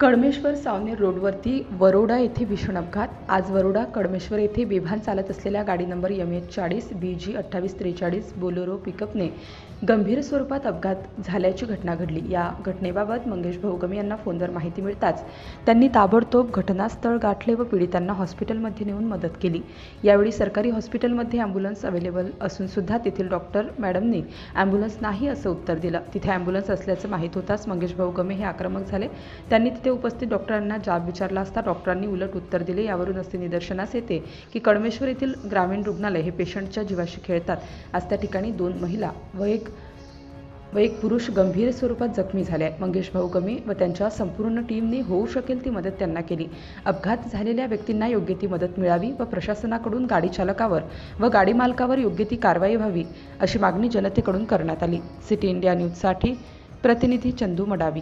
कडमेश्वर सावनेर रोडवरती वरोडा येथे भीषण अपघात. आज वरोडा कडमेश्वर येथे बेभान चालत असलेल्या गाडी नंबर यम एच चाळीस बी जी अठ्ठावीस त्रेचाळीस बोलेरो पिकअपने गंभीर स्वरूपात अपघात झाल्याची घटना घडली. या घटनेबाबत मंगेश भाऊगमी यांना फोनवर माहिती मिळताच त्यांनी ताबडतोब घटनास्थळ गाठले व पीडितांना हॉस्पिटलमध्ये नेऊन मदत केली. यावेळी सरकारी हॉस्पिटलमध्ये ॲम्ब्युलन्स अवेलेबल असून सुद्धा तेथील डॉक्टर मॅडमनी ॲम्ब्युलन्स नाही असं उत्तर दिलं. तिथे ॲम्ब्युलन्स असल्याचं माहीत होताच मंगेश भाऊ गमे हे आक्रमक झाले. त्यांनी तिथे उपस्थित डॉक्टरांना जाब विचारला असता डॉक्टरांनी उलट उत्तर दिले. यावरून असे निदर्शनास येते की कडमेश्वर येथील ग्रामीण रुग्णालय हे पेशंटच्या जीवाशी खेळतात. आज त्या ठिकाणी दोन महिला व एक व एक पुरुष गंभीर स्वरूपात जखमी झाले आहे मंगेश भाऊ गमे व त्यांच्या संपूर्ण टीमने होऊ शकेल ती मदत त्यांना केली. अपघात झालेल्या व्यक्तींना योग्य ती मदत मिळावी व प्रशासनाकडून गाडी चालकावर व गाडी मालकावर योग्य ती कारवाई व्हावी अशी मागणी जनतेकडून करण्यात आली. सिटी इंडिया न्यूजसाठी प्रतिनिधी चंदू मडावी.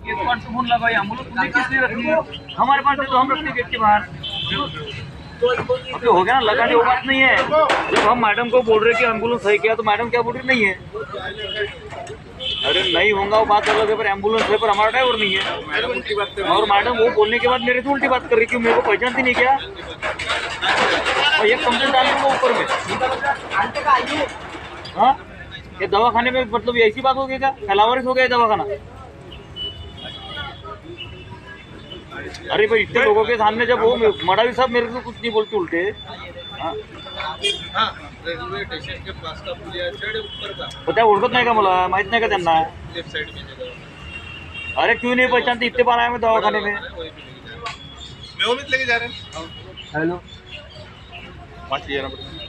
एक पास फ़ोन लगाई हम लोग तुमने किस रखी हमारे पास तो हम रखते गेट के बाहर। तो हो गया ना, लगाने वो बात नहीं है। जब हम मैडम को बोल रहे कि एंबुलेंस है क्या तो मैडम क्या बोल रही? नहीं है। अरे, नहीं होगा, वो बात अलग है, पर एंबुलेंस है, पर हमारा ड्राइवर नहीं है। और मैडम, वो बोलने के बाद मेरे से उल्टी बात कर रही क्यों मेरे को पहचानती नहीं क्या और ये कंप्लेंट डाल दूँगा ऊपर में। हाँ? ये दवाखाने में मतलब ऐसी बात हो गई क्या? फैलावरिस हो गया ये दवाखाना। अरे भाई इतने लोगों के सामने जब वो मडावी साहब मेरे को कुछ नहीं बोलते उल्टे। हाँ। हा रेल्वे स्टेशन के पास का पुलिया चढ़ ऊपर का त्या ओळखत नाही का मला माहीत नाही का त्यांना? लेफ्ट साइड में जगह अरे क्यों नहीं पहचानते? इतने बार आया मैं दवाखाने में। मैं उम्मीद लेके जा रहे हैं। हेलो। पाँच ले जाना पड़ेगा